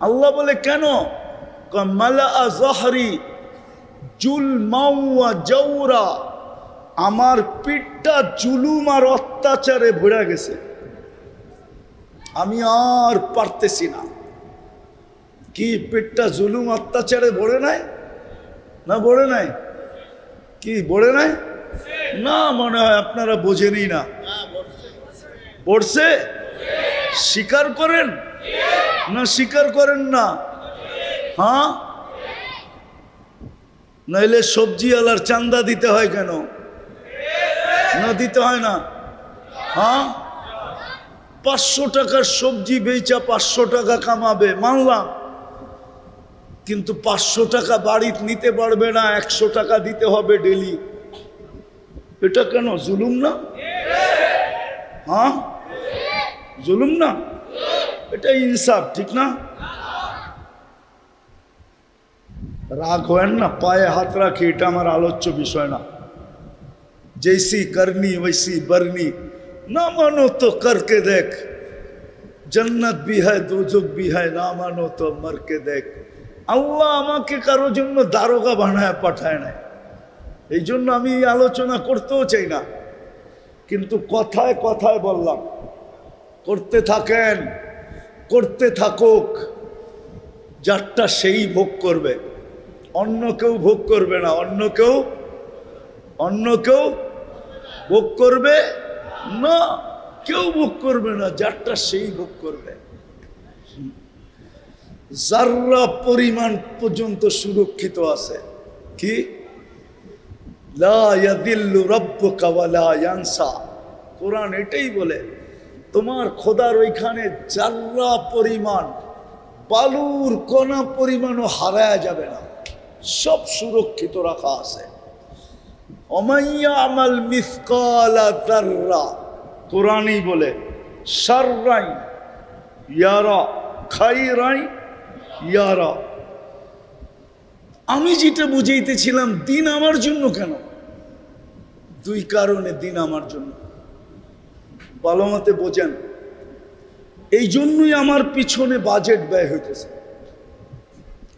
আল্লাহ বলে কেন? কয়, মালা জহরি জুল মাউয়া জৌরা আমার পিঠটা জুলুম আর অত্যাচারে ভরে গেছে। আমি আর পারতেছি না। কি পেটটা জুলুম অত্যাচারে ভরে নাই? না ভরে নাই? কি ভরে নাই? না মনে হয় আপনারা বোঝেনই না। পড়ছে স্বীকার করেন? না, স্বীকার করেন না। হ্যাঁ? নইলে সবজি আলার চান্দা দিতে হয় কেন? না, দিতে হয় না। হ্যাঁ? পাঁচশো টাকার সবজি বেচা পাঁচশো টাকা কামাবে, মানলাম। কিন্তু পাঁচশো টাকা বাড়িতে নিতে পারবে না, একশো টাকা দিতে হবে ডেলি। এটা কেন, জুলুম না? হ্যাঁ? জুলুম না? এটা ইনসাফ, ঠিক না? রাগ হয়েন না, পায়ে হাত রাখি, এটা আমার আলোচ্য বিষয় না। যেসি করনি, ওইসি বরনি, না মানো তো করকে দেখ। জন্নত বি হয় দুজুক বি হয় না মানো তো মরকে দেখ। আল্লাহ আমাকে কারোর জন্য দারোগা বানায়, পাঠায় না এই জন্য আমি আলোচনা করতেও চাই না। কিন্তু কথায় কথায় বললাম, করতে থাকেন। করতে থাকুক, যারটা সেই ভোগ করবে। অন্য কেউ ভোগ করবে না, অন্য কেউ অন্য কেউ ভোগ করবে না, কেউ ভোগ করবে না, যারটা সেই ভোগ করবে। যার্রা পরিমাণ পর্যন্ত সুরক্ষিত আছে, কি? লা কোরআন এটাই বলে তোমার খোদার ওইখানে যার্রা পরিমাণ, বালুর কণা পরিমাণও হারায়া যাবে না। সব সুরক্ষিত রাখা আছে। অমাইয়া আমাল মিসকালা কোরআনই বলে সাররাই ইয়ারা, খাইরাই ইয়ারা। আমি যেটা বুঝাইতেছিলাম, দিন আমার জন্য কেন? দুই কারণে দিন আমার জন্য। ভালো মতে বোঝেন, এই জন্যই আমার পিছনে বাজেট ব্যয় হইতেছে।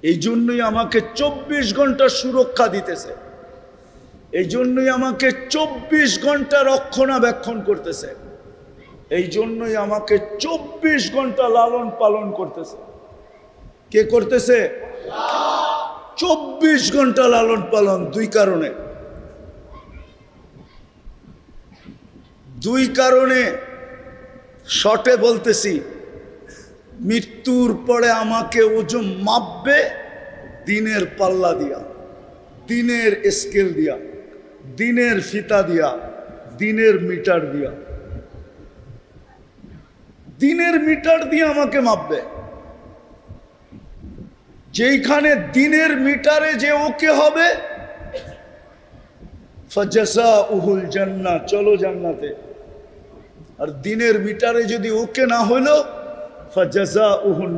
এই জন্যই আমাকে চব্বিশ ঘণ্টা সুরক্ষা দিতেছে। এই জন্যই আমাকে চব্বিশ ঘণ্টা রক্ষণাবেক্ষণ করতেছে। এই জন্যই আমাকে চব্বিশ ঘণ্টা লালন পালন করতেছে। কে করতেছে? চব্বিশ ঘণ্টা লালন পালন, দুই কারণে। দুই কারণে শর্টে বলতেছি, মৃত্যুর পরে আমাকে ওজন মাপবে, দিনের পাল্লা দিয়া, দিনের স্কেল দিয়া, দিনের ফিতা দিয়া, দিনের মিটার দিয়া। দিনের মিটার দিয়ে আমাকে মাপবে। যেইখানে দিনের মিটারে যে ওকে হবে ফজসা উহুল জান্না চলো জান্নাতে। আর দিনের মিটারে যদি ওকে না হইল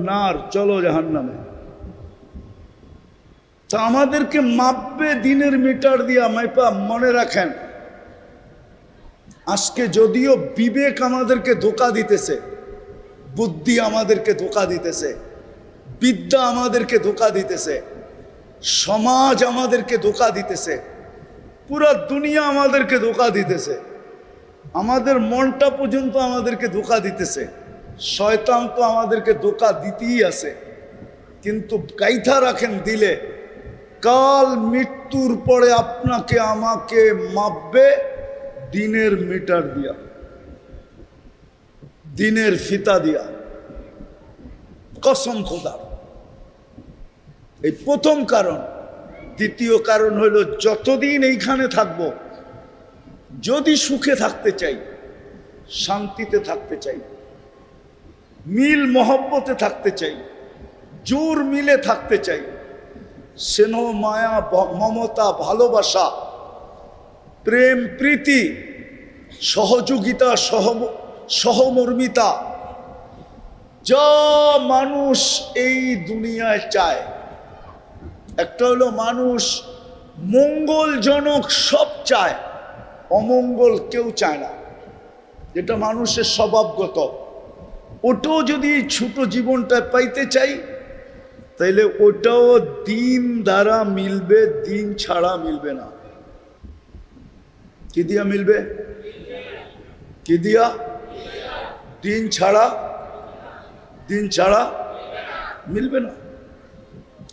নার, চলো জাহান্নামে। তা আমাদেরকে মাপবে দিনের মিটার দিয়া, মাইপা মনে রাখেন। আজকে যদিও বিবেক আমাদেরকে ধোকা দিতেছে, বুদ্ধি আমাদেরকে ধোকা দিতেছে, বিদ্যা আমাদেরকে ধোকা দিতেছে, সমাজ আমাদেরকে ধোকা দিতেছে, পুরা দুনিয়া আমাদেরকে ধোকা দিতেছে। আমাদের মনটা পর্যন্ত আমাদেরকে ধোকা দিতেছে। শয়তান তো আমাদেরকে ধোকা দিতেই আছে। কিন্তু গাইথা রাখেন দিলে, কাল মৃত্যুর পরে আপনাকে আমাকে মাপবে দিনের মিটার দিয়া, দিনের ফিতা দিয়া। কসম খোদা। এই প্রথম কারণ। দ্বিতীয় কারণ হলো যতদিন এইখানে থাকব যদি সুখে থাকতে চাই, শান্তিতে থাকতে চাই, মিল মহব্বতে থাকতে চাই, জোর মিলে থাকতে চাই স্নেহ মায়া মমতা, ভালোবাসা, প্রেম, প্রীতি, সহযোগিতা, সহ সহমর্মিতা, যা মানুষ এই দুনিয়ায় চায়। একটা হলো মানুষ মঙ্গলজনক সব চায়। অমঙ্গল কেউ চায় না। যেটা মানুষের স্বভাবগত। ওটাও যদি ছোট জীবনটা পাইতে চাই, তাইলে ওটাও দিন দ্বারা মিলবে, দিন ছাড়া মিলবে না। কি দিয়া মিলবে? কি দিয়া? দিন ছাড়া দিন ছাড়া মিলবে না।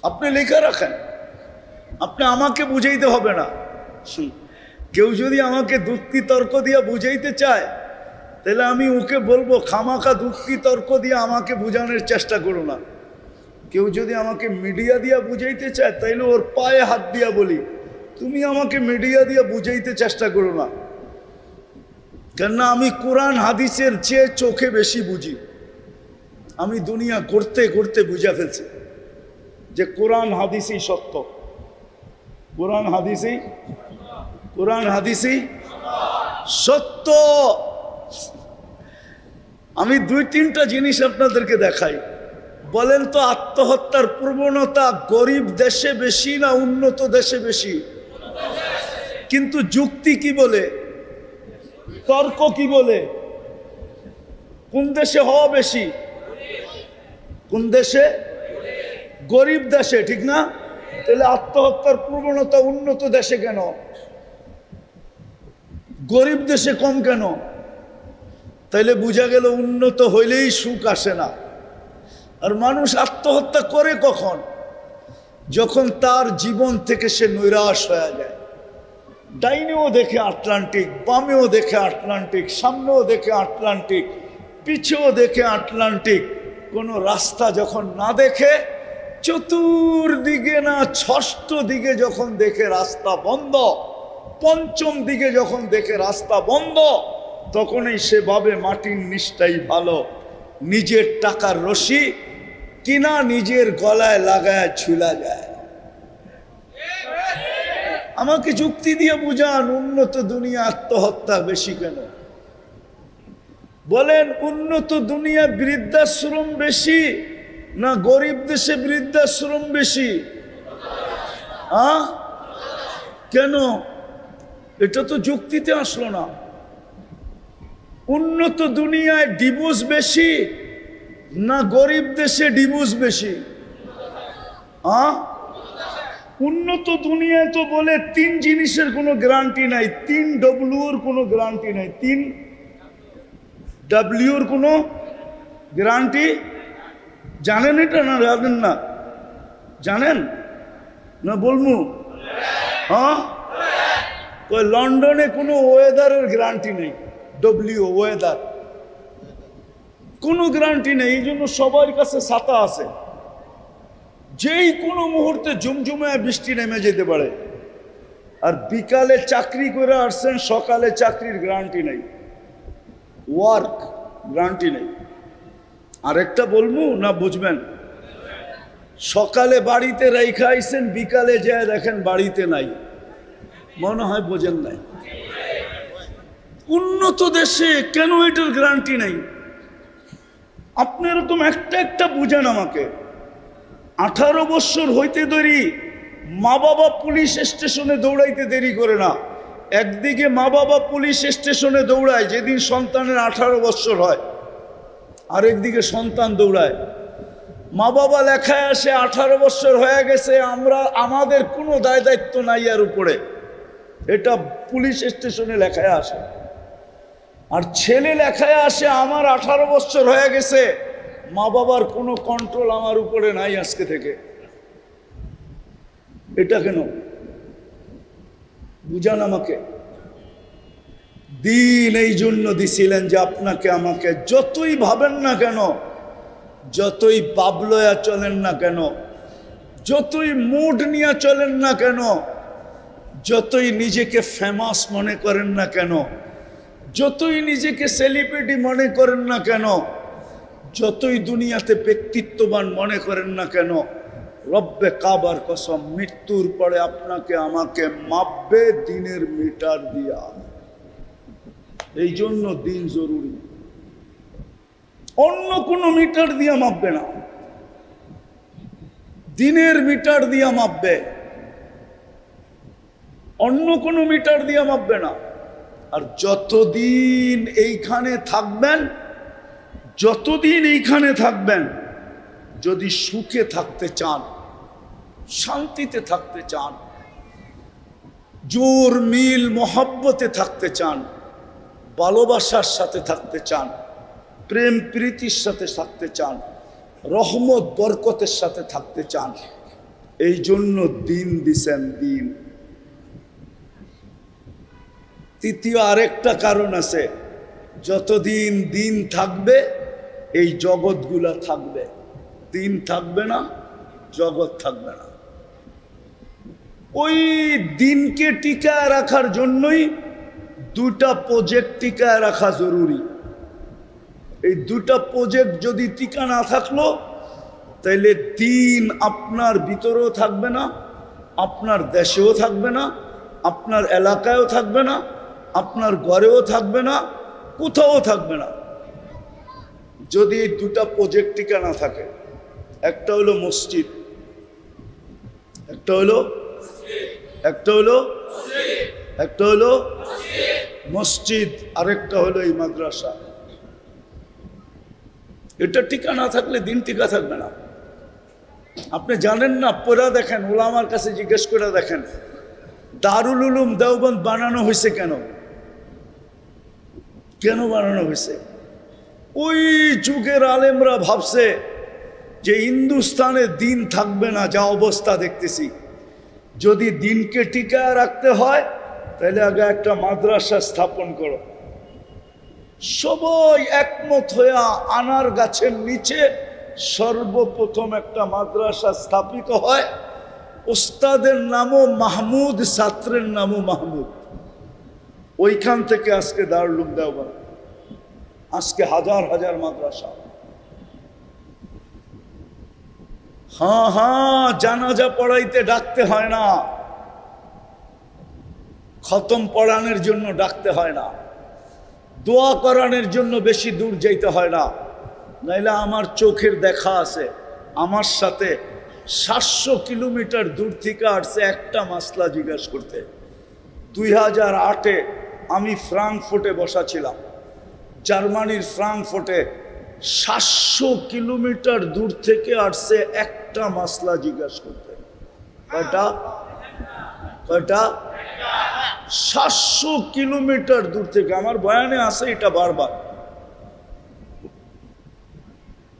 আপনি লেখা রাখেন। আপনি আমাকে বুঝাইতে হবে না। হুম। কেউ যদি আমাকে যুক্তি তর্ক দিয়ে বুঝাইতে চায়, তাহলে আমি ওকে বলব, খামাখা যুক্তি তর্ক দিয়ে আমাকে বোঝানোর চেষ্টা করো না। কেউ যদি আমাকে মিডিয়া দিয়ে বুঝাইতে চায়, তাইলে ওর পায়ে হাত দিয়া বলি, তুমি আমাকে মিডিয়া দিয়ে বুঝাইতে চেষ্টা করো না। কেননা আমি কোরআন হাদিসের চেয়ে চোখে বেশি বুঝি। আমি দুনিয়া করতে করতে বুঝা ফেলছি যে কোরআন হাদিসই সত্য। কোরআন হাদিসই কোরআন, হাদিসি? সত্য। আমি দুই, তিনটা জিনিস আপনাদেরকে দেখাই। বলেন তো, আত্মহত্যার প্রবণতা গরিব দেশে বেশি না উন্নত দেশে বেশি? কিন্তু যুক্তি কি বলে? তর্ক কি বলে? কোন দেশে হওয়া বেশি? কোন দেশে? গরিব দেশে, ঠিক না? তাহলে আত্মহত্যার প্রবণতা উন্নত দেশে কেন? গরিব দেশে কম কেন? তাইলে বোঝা গেল উন্নত হইলেই সুখ আসে না। আর মানুষ আত্মহত্যা করে কখন? যখন তার জীবন থেকে সে নৈরাশ হয়ে যায়। ডাইনেও দেখে আটলান্টিক, বামেও দেখে আটলান্টিক, সামনেও দেখে আটলান্টিক, পিছেও দেখে আটলান্টিক। কোনো রাস্তা যখন না দেখে, চতুর্দিকে না ষষ্ঠ দিকে যখন দেখে রাস্তা বন্ধ। পঞ্চম দিকে যখন দেখে রাস্তা বন্ধ, তখনই সে ভাবে মাটির নিচটাই ভালো। নিজের টাকার রশি কিনা নিজের গলায় লাগায় ঝুলা যায়। আমাকে যুক্তি দিয়ে বুঝান, উন্নত দুনিয়া আত্মহত্যা বেশি কেন? বলেন, উন্নত দুনিয়া বৃদ্ধাশ্রম বেশি না গরিব দেশে বৃদ্ধাশ্রম বেশি? আ? কেন? এটা তো যুক্তিতে আসলো না। উন্নত দুনিয়ায় ডিভোর্স বেশি না গরিব দেশে ডিভোর্স বেশি? আ? উন্নত দুনিয়ায় তো বলে তিন জিনিসের কোনো গ্যারান্টি নাই, তিন ডব্লিউর কোনো গ্যারান্টি নাই, তিন ডাব্লিউর কোনো গ্যারান্টি জানেন এটা না জানেন না? জানেন? না বলমু? হ্যাঁ কই লন্ডনে কোনো ওয়েদারের গ্যারান্টি নেই। ডব্লিউ ওয়েদার কোনো গ্যারান্টি নেই, এই জন্য সবার কাছে ছাতা আছে। যেই কোনো মুহূর্তে ঝুমঝুমায় বৃষ্টি নেমে যেতে পারে। আর বিকালে চাকরি করে আসছেন, সকালে চাকরির গ্যারান্টি নেই। ওয়ার্ক গ্যারান্টি নেই। আরেকটা বলব না বুঝবেন? সকালে বাড়িতে রেখা আইসেন বিকালে যায় দেখেন বাড়িতে নাই। মনে হয় বোঝেন নাই। উন্নত দেশে কেন এটার গ্যারান্টি নেই? আপনি এরকম একটা একটা বুঝেন আমাকে। আঠারো বছর হইতে দেরি মা বাবা পুলিশ স্টেশনে দৌড়াইতে দেরি করে না। একদিকে মা বাবা পুলিশ স্টেশনে দৌড়ায়, যেদিন সন্তানের আঠারো বছর হয়, আরেকদিকে সন্তান দৌড়ায়। মা বাবা লেখায় আসে, আঠারো বছর হয়ে গেছে, আমরা, আমাদের কোনো দায় দায়িত্ব নাই আর উপরে। এটা পুলিশ স্টেশনে লেখায় আসে। আর ছেলে লেখায় আসে, আমার আঠারো বছর হয়ে গেছে। মা বাবার কোনো কন্ট্রোল আমার উপরে নাই আজকে থেকে। এটা কেন? বুঝান আমাকে। দিন এই জন্য দিছিলেন যে আপনাকে আমাকে যতই ভাবেন না কেন, যতই বাবলয়া চলেন না কেন, যতই মুড নিয়ে চলেন না কেন যতই নিজেকে ফেমাস মনে করেন না কেন, যতই নিজেকে সেলিব্রিটি মনে করেন না কেন, যতই দুনিয়াতে ব্যক্তিত্ববান মনে করেন না কেন, রব্বে কাবার কসম, মৃত্যুর পরে আপনাকে, আমাকে মাপবে দিনের মিটার দিয়া এই জন্য দিন জরুরি। অন্য কোনো মিটার দিয়া মাপবে না। দিনের মিটার দিয়া মাপবে। অন্য কোনো মিটার দিয়ে মাপবে না। আর যতদিন এইখানে থাকবেন, যতদিন এইখানে থাকবেন, যদি সুখে থাকতে চান, শান্তিতে থাকতে চান, জোর মিল মহব্বতে থাকতে চান, ভালোবাসার সাথে থাকতে চান, প্রেম প্রীতির সাথে থাকতে চান, রহমত, বরকতের সাথে থাকতে চান, এই জন্য দিন দিছেন দিন। তৃতীয় আরেকটা কারণ আছে, যতদিন দিন থাকবে, এই জগৎগুলা থাকবে। দিন থাকবে না, জগৎ থাকবে না। ওই দিনকে টিকায় রাখার জন্যই দুটা প্রজেক্ট টিকায় রাখা জরুরি। এই দুটা প্রজেক্ট যদি টিকা না থাকল, তাইলে দিন আপনার ভিতরেও থাকবে না, আপনার দেশেও থাকবে না, আপনার এলাকায়ও থাকবে না আপনার ঘরেও থাকবে না, কোথাও থাকবে না। যদি দুটা প্রজেক্ট টিকা না থাকে, একটা হলো মসজিদ, একটা হলো একটা হলো একটা হলো মসজিদ, আরেকটা হলো এই মাদ্রাসা। এটা টিকা না থাকলে দিন টিকা থাকবে না। আপনি জানেন না, পড়া দেখেন ওলা আমার কাছে জিজ্ঞেস করে দেখেন, দারুল উলুম দেওবন্দ বানানো হয়েছে কেন? কেন বানানো হয়েছে? ওই যুগের আলেমরা ভাবছে যে হিন্দুস্তানে দিন থাকবে না, যা অবস্থা দেখতেছি। যদি দিনকে টিকায় রাখতে হয়, তাহলে আগে একটা মাদ্রাসা স্থাপন করো। সবাই একমত হইয়া আনার গাছের নিচে সর্বপ্রথম একটা মাদ্রাসা স্থাপিত হয়। ওস্তাদের নামও মাহমুদ, ছাত্রের নামও মাহমুদ। ওইখান থেকে আজকে দারুলুম দেওয়া। আজকে হাজার হাজার মাদ্রাসা। হ্যাঁ হ্যাঁ জানাজা পড়াইতে ডাকতে হয় না। খতম পড়ানোর জন্য ডাকতে হয় না। দোয়া করানোর জন্য বেশি দূর যাইতে হয় না। নাইলে আমার চোখের দেখা আছে। আমার সাথে সাতশো কিলোমিটার দূর থেকে আসছে একটা মাসলা জিজ্ঞাসা করতে। দুই হাজার আটে আমি ফ্রাঙ্কফুটে বসা ছিলাম জার্মানির ফ্রাঙ্কফুটে সাতশো কিলোমিটার দূর থেকে আসছে একটা মাসলা জিজ্ঞাসা করতে। কয়টা? কয়টা? সাতশো কিলোমিটার দূর থেকে। আমার বয়ানে আছে এটা বারবার।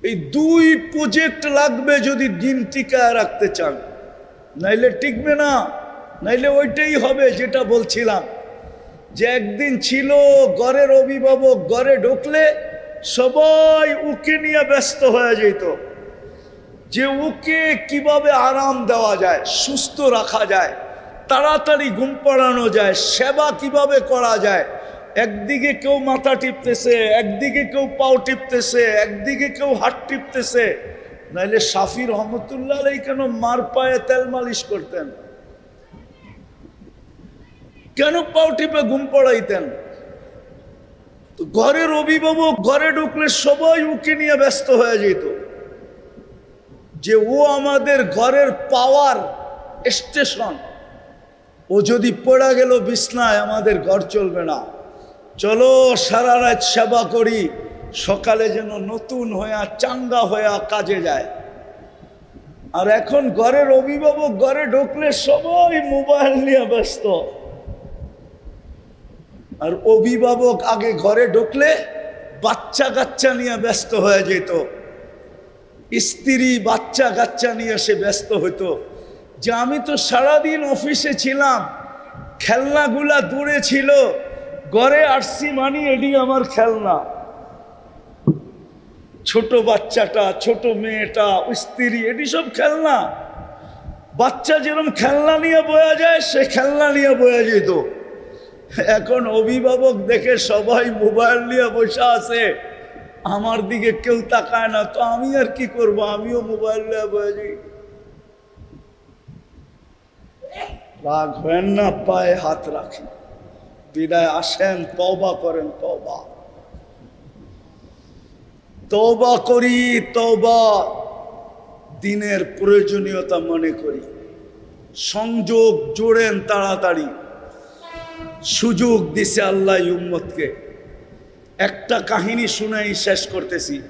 এই দুই প্রজেক্ট লাগবে যদি দিন টিকায় রাখতে চান। নাইলে টিকবে না, নাইলে ওইটাই হবে যেটা বলছিলাম। যে একদিন ছিল ঘরের অভিভাবক ঘরে ঢুকলে সবাই উকে নিয়ে ব্যস্ত হয়ে যেত। যে উকে কীভাবে আরাম দেওয়া যায়, সুস্থ রাখা যায়, তাড়াতাড়ি ঘুম পাড়ানো যায়, সেবা কীভাবে করা যায়, একদিকে কেউ মাথা টিপতেছে, একদিকে কেউ পাও টিপতেছে, একদিকে কেউ হাত টিপতেছে। নাইলে সাফি রহমতুল্লাহ কেন মার পায়ে তেল মালিশ করতেন? কেন পাও টিপে ঘুম পড়াইতেন? ঘরের অভিভাবক ঘরে ঢুকলে সবাই উকে নিয়ে ব্যস্ত হয়ে যেত। যে ও আমাদের ঘরের পাওয়ার স্টেশন, ও যদি পড়া গেল বিছনায়, আমাদের ঘর চলবে না। চলো সারা রাত সেবা করি, সকালে যেন নতুন হইয়া, চাঙ্গা হইয়া কাজে যায়। আর এখন ঘরের অভিভাবক ঘরে ঢুকলে সবাই মোবাইল নিয়ে ব্যস্ত। আর অভিভাবক আগে ঘরে ঢুকলে বাচ্চা কাচ্চা নিয়ে ব্যস্ত হয়ে যেত। স্ত্রী বাচ্চা কাচ্চা নিয়ে সে ব্যস্ত হতো। যে আমি তো সারাদিন অফিসে ছিলাম, খেলনাগুলা দূরে ছিল, ঘরে আসছি মানি এটি আমার খেলনা। ছোট বাচ্চাটা, ছোট মেয়েটা, স্ত্রী এটি সব খেলনা। বাচ্চা যেরকম খেলনা নিয়ে বয়া যায়, সে খেলনা নিয়ে বয়া যেত। এখন অভিভাবক দেখে সবাই মোবাইল নিয়ে বসে আছে। আমার দিকে কেউ তাকায় না, তো আমি আর কি করব? আমিও মোবাইল নিয়ে যাই রাগ হেন না, পায়ে হাত রাখি। বিদায় আসেন তবা করেন তবা তবা করি তবা দিনের প্রয়োজনীয়তা মনে করি। সংযোগ জোড়েন তাড়াতাড়ি। সুযোগ দিছে আল্লাহ উম্মতকে। একটা কাহিনী শুনাই শেষ করতেছি।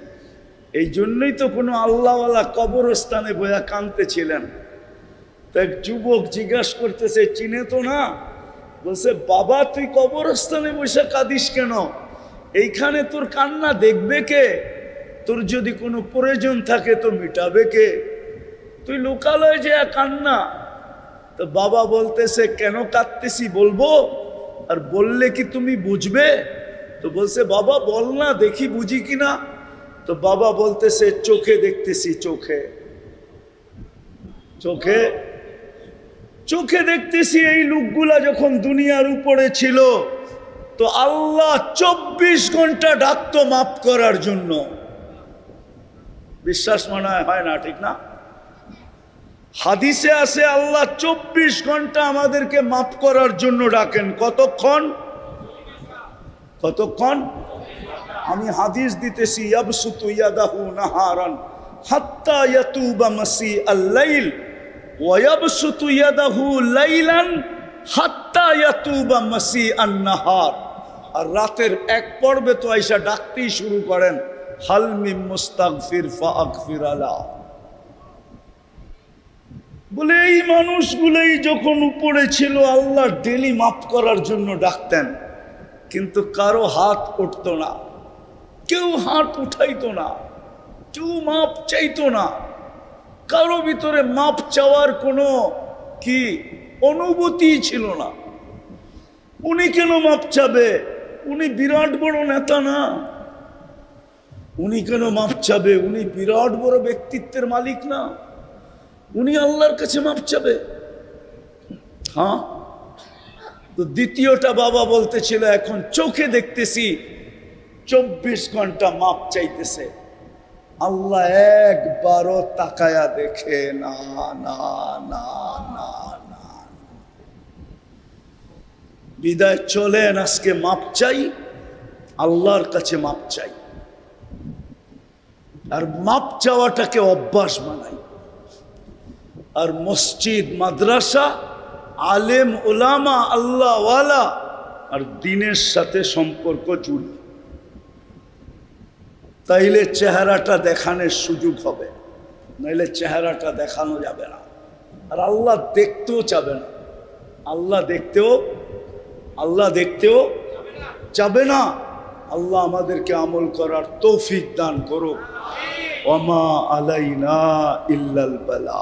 এই জন্যই তো কোনো আল্লাহওয়ালা কবরস্থানে বয়া কানতেছিলেন তো এক যুবক জিজ্ঞাসা করতেছে, চিনে তো না? বলছে, বাবা, তুই কবরস্থানে বসে কাঁদিস কেন? এইখানে তোর কান্না দেখবে কে? তোর যদি কোনো প্রয়োজন থাকে তো মিটাবে কে? তুই লোকালয়ে যে কান্না। তো বাবা বলতেছে, কেন কাঁদতেছি বলব? আর বললে কি তুমি বুঝবে? তো বলছে, বাবা, বল না, দেখি বুঝি কি না তো বাবা বলতেছে, চোখে দেখতেছি, চোখে। চোখে? চোখে দেখতেছি এই লোকগুলা যখন দুনিয়ার উপরে ছিল, তো আল্লাহ চব্বিশ ঘণ্টা ডাকতো মাফ করার জন্য। বিশ্বাস মনে হয় হয় না, ঠিক না? হাদিসে আছে, আল্লাহ চব্বিশ ঘণ্টা আমাদেরকে মাফ করার জন্য ডাকেন। কতক্ষণ? কতক্ষণ? আমি হাদিস দিতেছি, ইয়াবসুতু আল-লাইল আর রাতের এক পর্বে তো আইসা ডাকতেই শুরু করেন, হাল মিম মুস্তাগফির আলা বলে, এই মানুষগুলোই যখন উপরে ছিল, আল্লাহ ডেলি মাফ করার জন্য ডাকতেন। কিন্তু কারও হাত উঠতো না। কেউ হাত উঠাইতো না। কেউ মাপ চাইতো না। কারও ভিতরে মাপ চাওয়ার কোনো কি অনুভূতি ছিল না। উনি কেন মাপ চাবে? উনি বিরাট বড় নেতা না। উনি কেন মাপ চাবে? উনি বিরাট বড় ব্যক্তিত্বের মালিক না। উনি আল্লাহর কাছে মাপ চাবে। হ্যাঁ? তো দ্বিতীয়টা বাবা বলতেছিল, এখন চোখে দেখতেছি চব্বিশ ঘণ্টা মাপ চাইতেছে। আল্লাহ একবারও তাকায়া দেখে, না না না না না। বিদায়, চলেন, আজকে মাপ চাই, আল্লাহর কাছে মাপ চাই। আর মাপ চাওয়াটাকে অভ্যাস বানাই। আর মসজিদ, মাদ্রাসা, আলেম ওলামা আল্লাহওয়ালা আর দিনের সাথে সম্পর্ক জুড়ি। তাইলে চেহারাটা দেখানোর সুযোগ হবে, নাইলে চেহারাটা দেখানো যাবে না। আর আল্লাহ দেখতেও চাবে না। আল্লাহ দেখতেও আল্লাহ দেখতেও চাবে না। আল্লাহ আমাদেরকে আমল করার তৌফিক দান করো ওমা আলাইনা ইল্লাল বালা।